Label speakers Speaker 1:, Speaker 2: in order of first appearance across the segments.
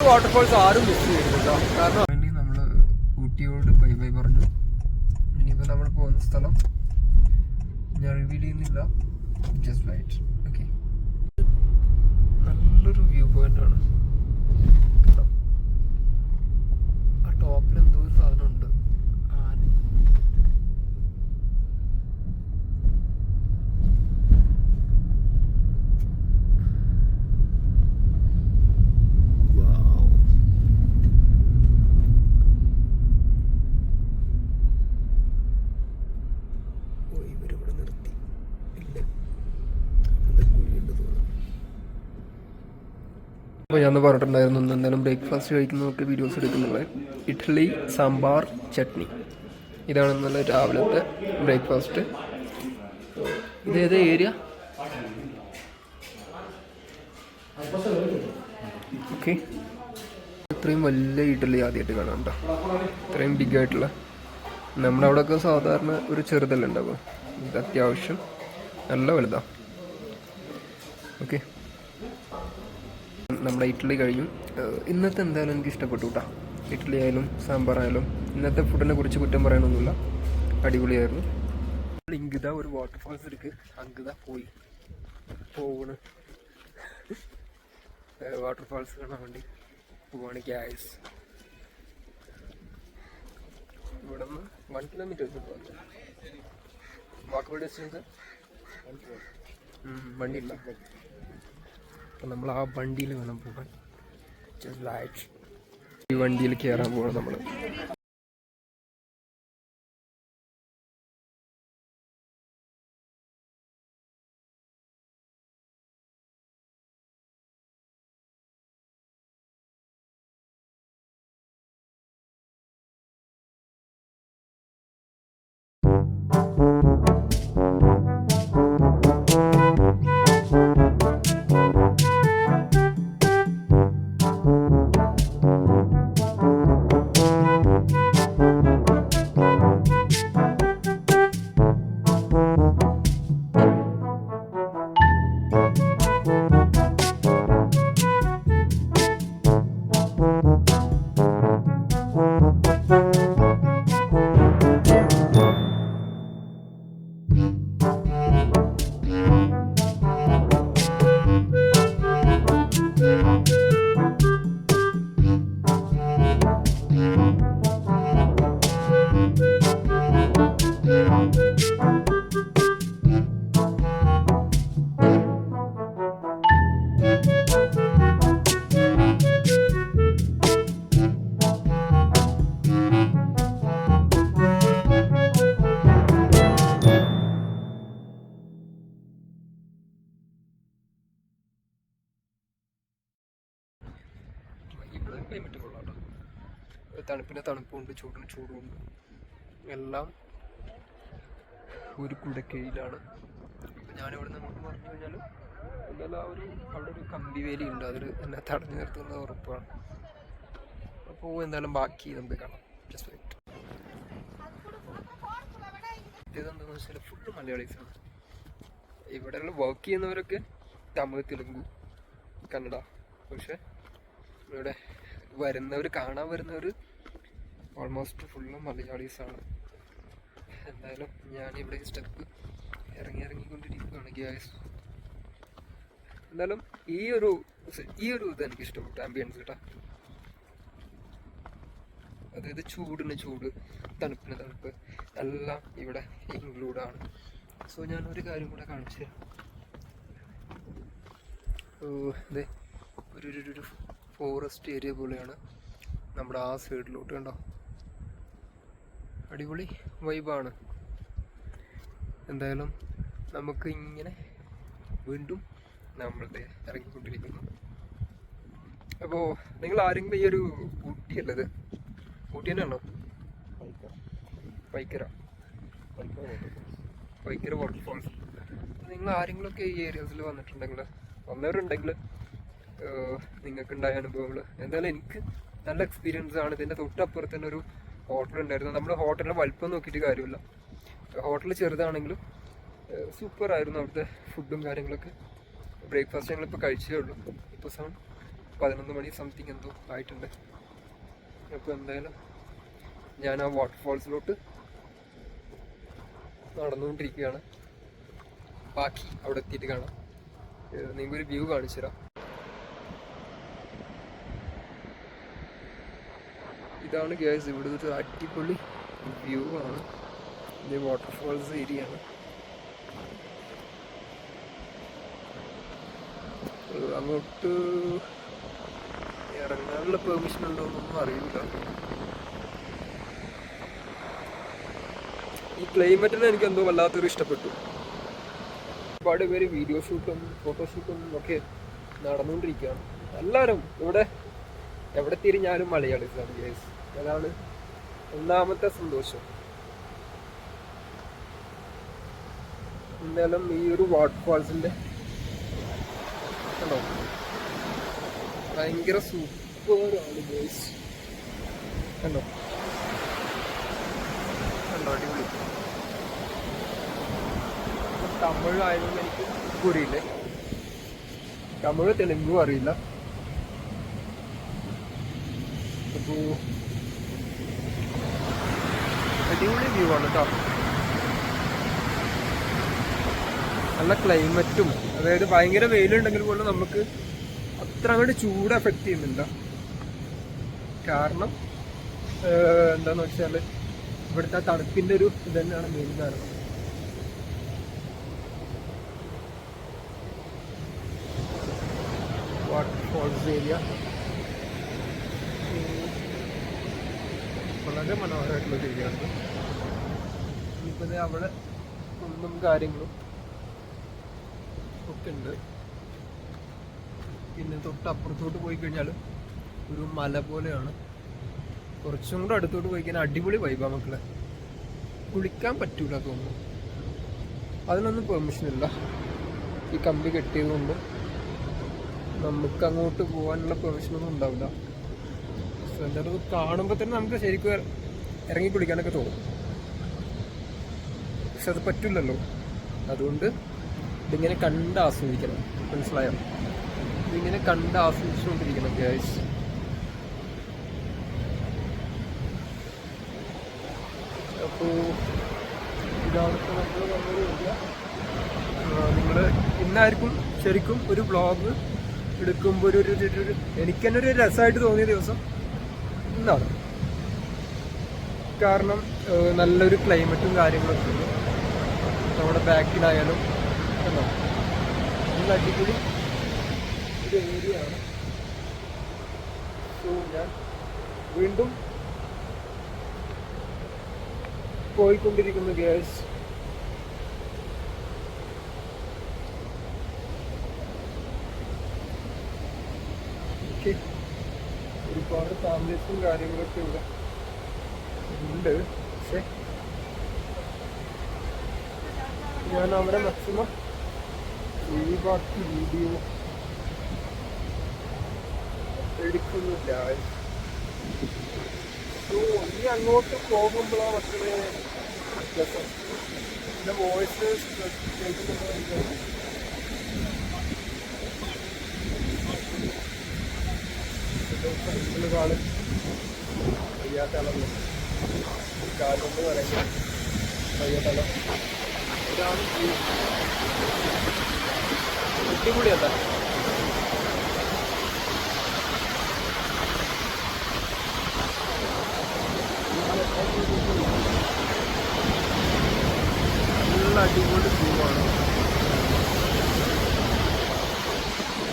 Speaker 1: Waterfalls ആരും miss ചെയ്യരുത് കാരണം വേണ്ടി നമ്മൾ ഊട്ടിയോട് ബൈ ബൈ പറഞ്ഞു. ഇനിയിപ്പോൾ നമ്മൾ പോകുന്ന സ്ഥലം ഞാൻ റിവീൽ ചെയ്യുന്നില്ല ജസ്റ്റ് ലൈറ്റ് ഓക്കെ നല്ലൊരു വ്യൂ പോയിന്റ് ആണ്? ആ ടോപ്പിൽ എന്തോ ഒരു സാധനം ഉണ്ട് അപ്പോൾ ഞാൻ പറഞ്ഞിട്ടുണ്ടായിരുന്നു എന്തായാലും ബ്രേക്ക്ഫാസ്റ്റ് കഴിക്കുന്നതൊക്കെ വീഡിയോസ് എടുക്കുന്നത് ഇഡ്ഡലി സാമ്പാർ ചട്നി. ഇതാണ് ഇന്നലെ രാവിലത്തെ ബ്രേക്ക്ഫാസ്റ്റ് ഇതേത് ഏരിയ ഓക്കെ ഇത്രയും വലിയ ഇഡ്ഡലി ആദ്യമായിട്ട് കാണാം കേട്ടോ ഇത്രയും ബിഗ് ആയിട്ടുള്ള. നമ്മുടെ അവിടെയൊക്കെ സാധാരണ ഒരു ചെറുതല്ല ഉണ്ടാവുക? ഇത് അത്യാവശ്യം നല്ല വലുതാണ് ഓക്കെ നമ്മുടെ ഇഡ്ഡലി ഏഹ് ഇന്നത്തെ എന്തായാലും എനിക്ക് ഇഷ്ടപ്പെട്ടു കേട്ടോ ഇഡ്ഡലി ആയാലും സാമ്പാറായാലും ഇന്നത്തെ ഫുഡിനെ കുറിച്ച് കുറ്റം പറയാനൊന്നുമില്ല. അടിപൊളിയായിരുന്നു. ഇങ്കിത ഒരു വാട്ടർഫാൾസ് എടുക്ക് അങ്കിത പോയി. പോവണ്. വാട്ടർഫാൾസ് കാണാൻ വേണ്ടി പോവാണ് ഗ്യാസ് ഇവിടെ വൺ കിലോമീറ്റർ വാക്കബിൾ ഡിസ്റ്റൻസ് വണ്ടി ഇല്ല നമ്മൾ ആ വണ്ടിയിൽ വേണം പോകാൻ. Like ഈ വണ്ടിയിൽ കയറാൻ പോകണം നമ്മൾ ചൂടിന് ചൂടുമുണ്ട് എല്ലാം ഒരു കുടക്കീഴിലാണ് ഞാൻ ഞാനിവിടെ നിന്ന് അങ്ങോട്ട് പറഞ്ഞു കഴിഞ്ഞാൽ എന്തായാലും ആ ഒരു അവിടെ ഒരു കമ്പി വേലി ഉണ്ട്. അതിൽ എന്നെ തടഞ്ഞു നിർത്തുന്നത് ഉറപ്പാണ്. അപ്പോൾ എന്തായാലും ബാക്കി നമുക്ക് കാണാം. ജസ്റ്റ് വെയിറ്റ് ഇതെന്താണെന്ന് വെച്ചാൽ ഫുള്ള് മലയാളീസാണ്. ഇവിടെയുള്ള വർക്ക് ചെയ്യുന്നവരൊക്കെ തമിഴ് തെലുങ്കു കന്നഡ. പക്ഷെ ഇവിടെ വരുന്നവർ കാണാൻ വരുന്നവർ ഓൾമോസ്റ്റ് ഫുള്ള് മലയാളീസാണ് എന്തായാലും ഞാനിവിടെ ഇവിടെ സ്റ്റെപ്പ് ഇറങ്ങി ഇറങ്ങിക്കൊണ്ടിരിക്കുകയാണ് ഗ്യാസ് എന്തായാലും ഈ ഒരു ഈ ഒരു ഇത് എനിക്ക് ഇഷ്ടപ്പെട്ടു ആംബിയൻസ് കേട്ടോ. അതായത് ചൂടിന് ചൂട് തണുപ്പിന് തണുപ്പ് എല്ലാം ഇവിടെ ഇൻക്ലൂഡ് ആണ്. സോ ഞാൻ ഒരു കാര്യം കൂടെ കാണിച്ചു തരാം. അതെ ഒരു- ഒരു ഫോറസ്റ്റ് ഏരിയ പോലെയാണ് നമ്മുടെ ആ സൈഡിലോട്ട് കണ്ടോ? അടിപൊളി വൈബാണ്. എന്തായാലും നമുക്ക് ഇങ്ങനെ വീണ്ടും നമ്മളുടെ ഇറങ്ങിക്കൊണ്ടിരിക്കുന്നു. അപ്പോൾ നിങ്ങൾ ആരെങ്കിലും ഈ ഒരു ഊട്ടിയല്ലത് ഊട്ടി തന്നെയാണോ പൈക്കര പൈക്കര വാട്ടർഫോൾസ് നിങ്ങൾ ആരെങ്കിലുമൊക്കെ ഈ ഏരിയാസിൽ വന്നിട്ടുണ്ടെങ്കിൽ വന്നവരുണ്ടെങ്കിൽ നിങ്ങൾക്ക് ഉണ്ടായ അനുഭവങ്ങൾ എന്തായാലും എനിക്ക് നല്ല എക്സ്പീരിയൻസ് ആണ്. ഇതിന്റെ തൊട്ടപ്പുറത്ത് തന്നെ ഒരു ഹോട്ടൽ ഉണ്ടായിരുന്നു. നമ്മൾ ഹോട്ടലിന്റെ വലിപ്പം നോക്കിയിട്ട് കാര്യമില്ല. ഹോട്ടൽ ചെറുതാണെങ്കിലും സൂപ്പർ ആയിരുന്നു അവിടുത്തെ ഫുഡും കാര്യങ്ങളൊക്കെ. ബ്രേക്ക്ഫാസ്റ്റ് ഞങ്ങളിപ്പോൾ കഴിച്ചേ ഉള്ളൂ. ഇപ്പോൾ സെവൻ പതിനൊന്ന് മണി സംതിങ് എന്തോ ആയിട്ടുണ്ട്. അപ്പോൾ എന്തായാലും ഞാൻ ആ വാട്ടർഫാൾസിലോട്ട് നടന്നുകൊണ്ടിരിക്കുകയാണ്. ബാക്കി അവിടെ എത്തിയിട്ട് കാണാം. നിങ്ങൾക്കൊരു വ്യൂ കാണിച്ചു തരാം ഇതാണ് ഗ്യാസ് ഇവിടെ ഒരു അടിപൊളി വ്യൂ ആണ്. ഇത് വാട്ടർഫാൾസ് ഏരിയ ആണ്. അങ്ങോട്ട് ഇറങ്ങാനുള്ള പെർമിഷൻ ഉണ്ടോ എന്നൊന്നും അറിയില്ല. ഈ ക്ലൈമറ്റിനെ എനിക്ക് എന്തോ വല്ലാത്തൊരു ഇഷ്ടപ്പെട്ടു. ഒരുപാട് പേര് വീഡിയോ ഷൂട്ടും ഫോട്ടോഷൂട്ടും ഒക്കെ നടന്നുകൊണ്ടിരിക്കുകയാണ്. എല്ലാവരും ഇവിടെ എവിടെ തിരിഞ്ഞാലും മലയാളീസാണ് ഗേസ് അതാണ് ഒന്നാമത്തെ സന്തോഷം. എന്തായാലും ഈ ഒരു വാട്ടർഫാൾസിന്റെ കണ്ടോ? ഭയങ്കര ആണ് ഗേസ് കണ്ടോ? കണ്ടോ? അടിപൊളി. തമിഴ് ആയതുകൊണ്ട് എനിക്ക് പുരിയില്ലേ തമിഴ് തെലുങ്കും അറിയില്ല. അപ്പോ അടിപൊളി വ്യൂ ആണ് കേട്ടോ നല്ല ക്ലൈമറ്റും അതായത് ഭയങ്കര വെയിലുണ്ടെങ്കിൽ പോലും നമുക്ക് അത്ര അങ്ങോട്ട് ചൂട് എഫക്റ്റ് ചെയ്യുന്നില്ല. കാരണം എന്താന്ന് വെച്ചാൽ ഇവിടുത്തെ തണുപ്പിന്റെ ഒരു ഇത് തന്നെയാണ് മെയിൻ കാരണം. വാട്ടർഫോൾസ് ഏരിയ വളരെ മനോഹരമായിട്ടുള്ള ഏരിയ ആണ് ഇനിയിപ്പോൾ അവിടെ ഒന്നും കാര്യങ്ങളും ഒക്കെ ഉണ്ട്. പിന്നെ തൊട്ടപ്പുറത്തോട്ട് പോയി കഴിഞ്ഞാൽ ഒരു മല പോലെയാണ്. കുറച്ചും കൂടെ അടുത്തോട്ട് പോയി കഴിഞ്ഞാൽ അടിപൊളി വൈബാ മക്കളെ. കുളിക്കാൻ പറ്റൂല തോന്നുന്നു. അതിനൊന്നും പെർമിഷൻ ഇല്ല. ഈ കമ്പി കെട്ടിയത് കൊണ്ട് നമുക്ക് അങ്ങോട്ട് പോകാനുള്ള പെർമിഷനൊന്നും ഉണ്ടാവില്ല. പക്ഷെ എന്തായാലും കാണുമ്പോൾ തന്നെ നമുക്ക് ശരിക്കും ഇറങ്ങി കുളിക്കാനൊക്കെ തോന്നും. പക്ഷെ അത് പറ്റില്ലല്ലോ. അതുകൊണ്ട് ഇതിങ്ങനെ കണ്ട് ആസ്വദിക്കണം. മനസ്സിലായോ? ഇതിങ്ങനെ കണ്ട് ആസ്വദിച്ചുകൊണ്ടിരിക്കണം ഗ്യാസ് അപ്പോൾ ഇതാണ് നിങ്ങൾ ഇന്നായിരിക്കും ശരിക്കും ഒരു വ്ളോഗ് എടുക്കുമ്പോൾ ഒരു- ഒരു എനിക്ക് തന്നെ ഒരു രസമായിട്ട് തോന്നിയ ദിവസം ഇന്നാണ്. കാരണം നല്ലൊരു ക്ലൈമറ്റും കാര്യങ്ങളൊക്കെ ഉണ്ട്. നമ്മുടെ ബാക്കിലായാലും കണ്ടോ? നല്ല അടിപൊളി ഒരു ഏരിയ ആണ്. സോ ഞാൻ വീണ്ടും പോയിക്കൊണ്ടിരിക്കുന്നു ഗ്യാസ് ഒരുപാട് ഫാമിലീസും കാര്യങ്ങളൊക്കെ ഇവിടെ ഉണ്ട്. പക്ഷെ ഞാൻ അവിടെ മാക്സിമം ഒഴിവാക്കി വീഡിയോ എടുക്കുന്നില്ല. ഇനി അങ്ങോട്ട് പോകുമ്പോഴാണ് മക്കളെ? വ്യത്യാസം എന്റെ വോയിസ് കേൾക്കുന്നുണ്ടോ കാൽ വയ്യാത്ത ആളല്ലേ കാലൊന്ന് പറയുന്നത് വയ്യാത്ത ഇതാണ് അടിപൊളിയല്ല? നല്ല അടിപൊളി വ്യൂ ആണ്.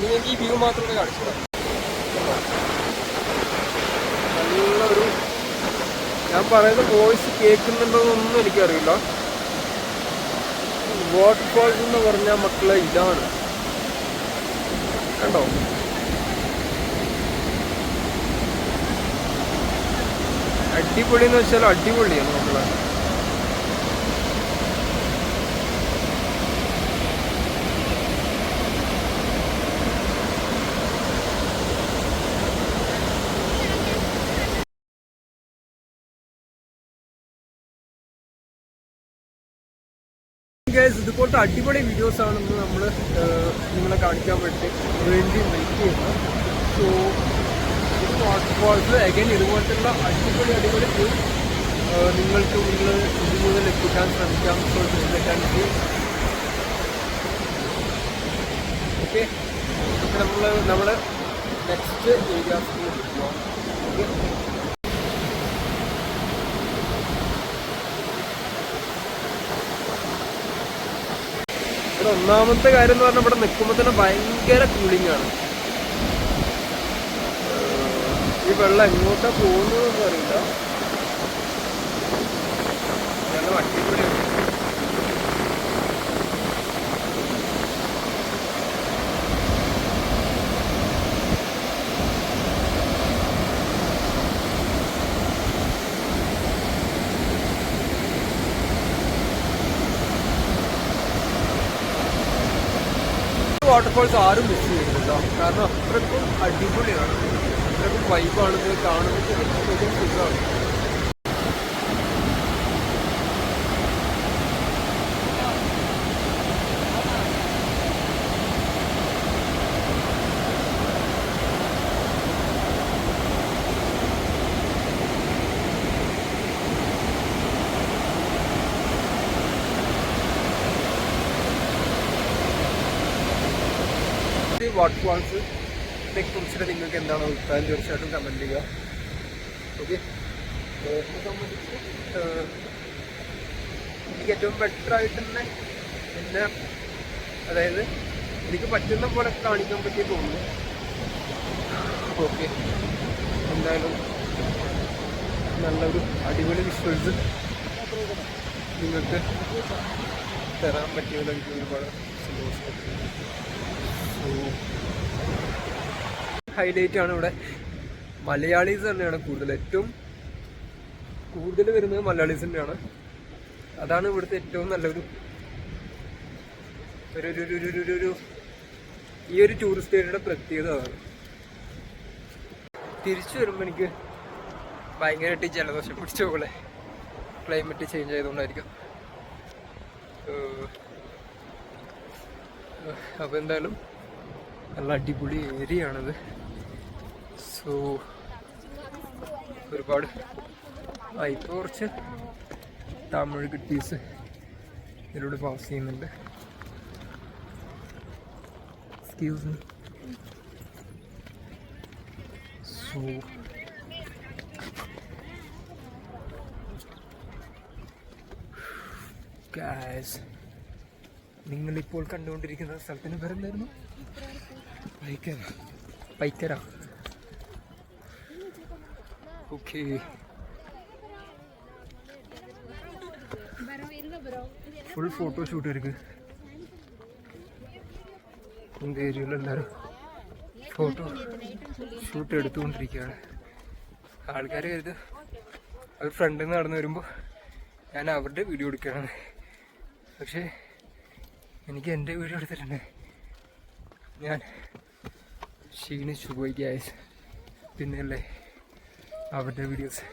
Speaker 1: നിങ്ങൾക്ക് ഈ വ്യൂ മാത്രമേ കാണിച്ചു നല്ലൊരു ഞാൻ പറയുന്ന വോയിസ് കേൾക്കുന്നുണ്ടോ എന്നൊന്നും എനിക്കറിയില്ല. വാട്ടർഫാൾസ് എന്ന് പറഞ്ഞ മക്കളെ ഇതാണ്. കണ്ടോ? അടിപൊളി എന്ന് വെച്ചാൽ അടിപൊളിയാണ് മക്കളെ. ഗൈസ് ഇതുപോലത്തെ അടിപൊളി വീഡിയോസ് ഇന്ന് നമ്മൾ നിങ്ങളെ കാണിക്കാൻ വേണ്ടി വേണ്ടി വെയിറ്റ് ചെയ്യുന്നത് സോ വാട്ടർഫോൾസ് അഗൈൻ ഇതുപോലത്തുള്ള അടിപൊളി അടിപൊളി വ്യൂ നിങ്ങൾക്ക് നിങ്ങൾ ഇത് മുതൽ എത്തിക്കാൻ ശ്രമിക്കാം. സോ ഓക്കെ നമ്മൾ നമ്മൾ നെക്സ്റ്റ് പോകാം ഓക്കെ ഇവിടെ ഒന്നാമത്തെ കാര്യം എന്ന് പറഞ്ഞാൽ ഇവിടെ നിൽക്കുമ്പോൾ തന്നെ ഭയങ്കര കൂളിംഗ് ആണ്. ഈ വെള്ളം എങ്ങോട്ടാ പോകുന്നതെന്ന് അറിയില്ല. നല്ല വാട്ടർഫോൾസ് ആരും മിസ് ചെയ്യുന്നില്ല കാരണം അത്രയ്ക്കും അടിപൊളിയാണ്. അത്രയ്ക്കും വൈബാണ് ഇത് കാണുന്നത്. വാട്ടർഫാൾസ് ഇതിനെ കുറിച്ചിട്ട് നിങ്ങൾക്ക് എന്താണ് അഭിപ്രായം? തീർച്ചയായിട്ടും കമന്റ് ചെയ്യുക. ഓക്കെ സംബന്ധിച്ച് എനിക്ക് ഏറ്റവും ബെറ്റർ ആയിട്ട് തന്നെ എന്നെ അതായത് എനിക്ക് പറ്റുന്ന പോലെ കാണിക്കാൻ പറ്റി തോന്നുന്നു. ഓക്കെ എന്തായാലും നല്ലൊരു അടിപൊളി വിഷ്വൽസ് നിങ്ങൾക്ക് തരാൻ പറ്റിയതിൽ ഒരുപാട് സന്തോഷം. ഹൈലൈറ്റ് ആണ് ഇവിടെ. മലയാളീസ് തന്നെയാണ് കൂടുതൽ. ഏറ്റവും കൂടുതൽ വരുന്നത് മലയാളീസ് തന്നെയാണ്. അതാണ് ഇവിടുത്തെ ഏറ്റവും നല്ലൊരു ഒരു ഈ ഒരു ടൂറിസ്റ്റ് ഏരിയയുടെ പ്രത്യേകത അതാണ്. തിരിച്ചു വരുമ്പോൾ എനിക്ക് ഭയങ്കരമായിട്ട് ജലദോഷം പിടിച്ച പോലെ ക്ലൈമറ്റ് ചേഞ്ച് ആയതുകൊണ്ടായിരിക്കും. അപ്പോൾ എന്തായാലും നല്ല അടിപൊളി ഏരിയ ആണത് സോ ഒരുപാട് ആ ഇപ്പോൾ കുറച്ച് തമിഴ് കിട്ടീസ് ഇതിലൂടെ പാസ് ചെയ്യുന്നുണ്ട്. എക്സ്ക്യൂസ് മീ സോ നിങ്ങളിപ്പോൾ കണ്ടുകൊണ്ടിരിക്കുന്ന സ്ഥലത്തിന് പേരെന്തായിരുന്നു? പൈക്കരോ ഓക്കെ ഫുൾ ഫോട്ടോഷൂട്ട് ഇരിക്കു എന്റെ ഏരിയയിലെല്ലാവരും ഫോട്ടോ ഷൂട്ട് എടുത്തുകൊണ്ടിരിക്കുകയാണ്. ആൾക്കാർ കരുത്. അവർ ഫ്രണ്ടിൽ നിന്ന് നടന്നു വരുമ്പോൾ ഞാൻ അവരുടെ വീഡിയോ എടുക്കുകയാണ്. പക്ഷേ എനിക്ക് എന്റെ വീഡിയോ എടുത്തിട്ടുണ്ട്. ഞാൻ ക്ഷീണിച്ചു പോയി ഗ്യാസ് പിന്നെയല്ലേ അവരുടെ വീഡിയോസ്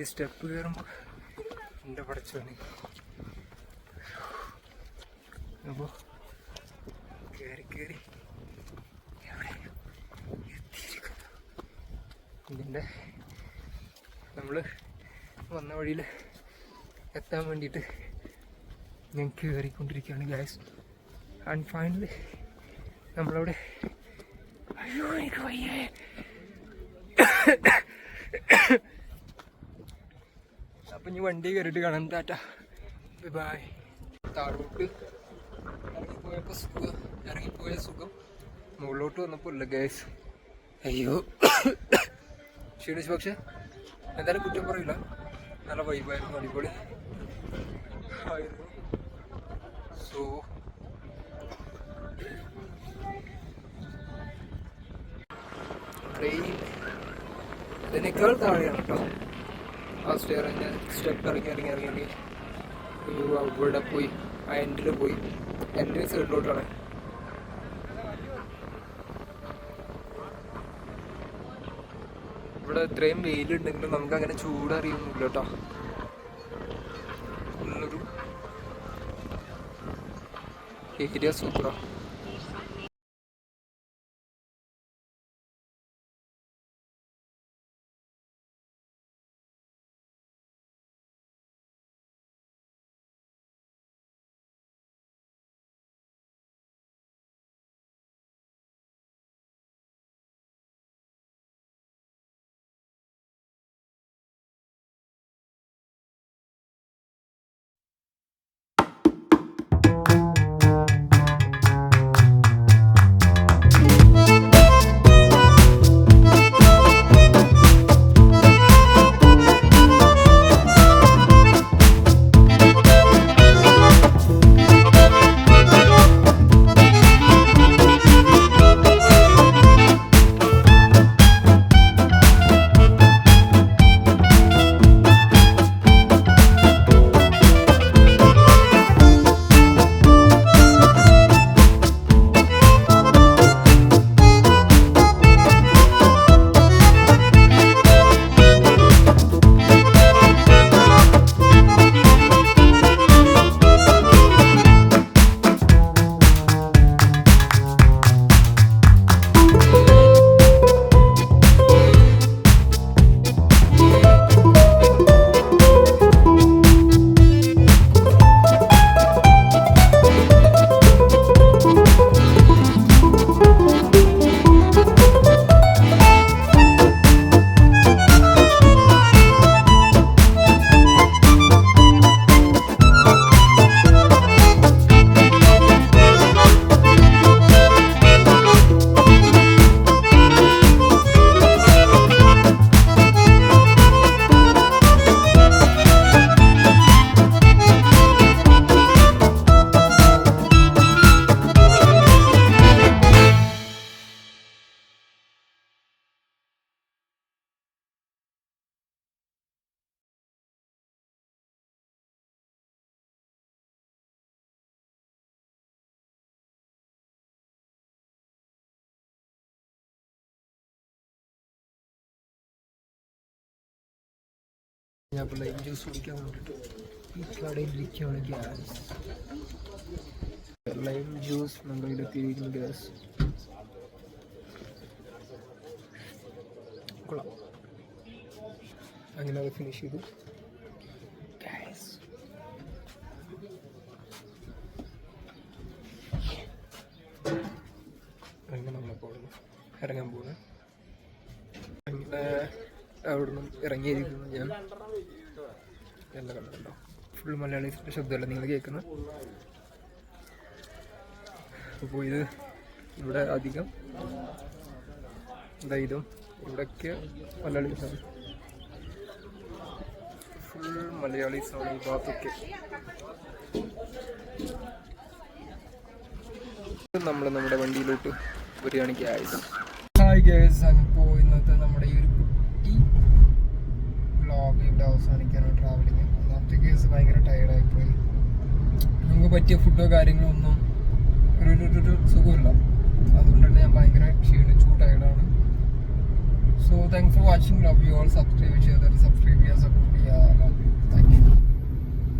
Speaker 1: ഈ സ്റ്റെപ്പ് കയറുമ്പോൾ എന്റെ പടച്ചോനെ? അപ്പോൾ കയറി കയറി ഇതിന്റെ നമ്മൾ വന്ന വഴിയിൽ എത്താൻ വേണ്ടിയിട്ട് ഞാൻ കയറിക്കൊണ്ടിരിക്കുകയാണ് ഗ്യാസ് ആൻഡ് ഫൈനലി നമ്മളവിടെ അയ്യോ എനിക്ക് ഇനി വണ്ടി കയറിയിട്ട് കാണാം. ടാറ്റ. ബായ് താഴോട്ട് ഇറങ്ങിപ്പോയപ്പോൾ സുഖം. ഇറങ്ങിപ്പോയ സുഖം. മുകളിലോട്ട് വന്നപ്പോൾ ഇല്ല ഗ്യാസ് അയ്യോ. ക്ഷീണിച്ചു പക്ഷെ എന്തായാലും കുറ്റം പറയില്ല. നല്ല വൈബായിരുന്നു അടിപൊളി. ആയിരുന്നു. സോ ഇതിനേക്കാൾ താഴെയാണ് കേട്ടോ. ആ സ്റ്റെയർ സ്റ്റെപ്പ് ഇറങ്ങി ഇറങ്ങി ഇറങ്ങി ഇറങ്ങി. അയ്യോ അവിടെ പോയി. ആ എൻഡിൽ പോയി. എന്റെ സൈഡിലോട്ടാണ് ഇവിടെ ഇത്രയും വെയിലുണ്ടെങ്കിലും നമുക്ക് അങ്ങനെ ചൂടറിയൊന്നുമില്ല കേട്ടോ. ഏരിയ സൂപ്പറാണ് ഞാൻ ഇപ്പോൾ ജ്യൂസ് കുടിക്കാൻ വേണ്ടിയിട്ട് ഈ കടയിലിരിക്കുകയാണ് ഗ്യാസ് ലൈം ജ്യൂസ് നമ്മളുടെ എത്തിയിരിക്കുന്നു ഗ്യാസ് കൊള്ളാം. അങ്ങനെ അത് ഫിനിഷ് ചെയ്തു. ഗ്യാസ് അങ്ങനെ നമ്മൾ ഇറങ്ങാൻ പോകുന്നു അങ്ങനെ അവിടെ നിന്നും ഇറങ്ങിയിരിക്കുന്നു ഞാൻ. എല്ലാം കണ്ടോ ഫുൾ മലയാളീസിന്റെ ശബ്ദമല്ല നിങ്ങൾ കേൾക്കുന്നത്? അപ്പോൾ ഇത് ഇവിടെ അധികം എന്താ ഇതും ഇവിടെയൊക്കെ മലയാളീസാണ്. ഫുൾ മലയാളീസാണ് ഈ ഭാഗത്തൊക്കെ. നമ്മൾ നമ്മുടെ വണ്ടിയിലോട്ട് വരികയാണെങ്കിൽ ആയത് ഹായ് അപ്പോൾ ഇന്നത്തെ നമ്മുടെ ഈ ഒരു വ്ളോഗ് ഇവിടെ അവസാനിക്കാനാണ് ട്രാവലിങ് ഒന്നാമത്തെ കേസ് ഭയങ്കര ടയർഡായിപ്പോയി നമുക്ക് പറ്റിയ ഫുഡോ കാര്യങ്ങളോ ഒന്നും ഒരു ഒരു- സുഖമില്ല അതുകൊണ്ട് തന്നെ ഞാൻ ഭയങ്കര ക്ഷീണിച്ചു ടയർഡാണ് so thanks for watching love you all subscribe ചെയ്താൽ സബ്സ്ക്രൈബ് ചെയ്യുക സപ്പോർട്ട് ചെയ്യുക താങ്ക് യു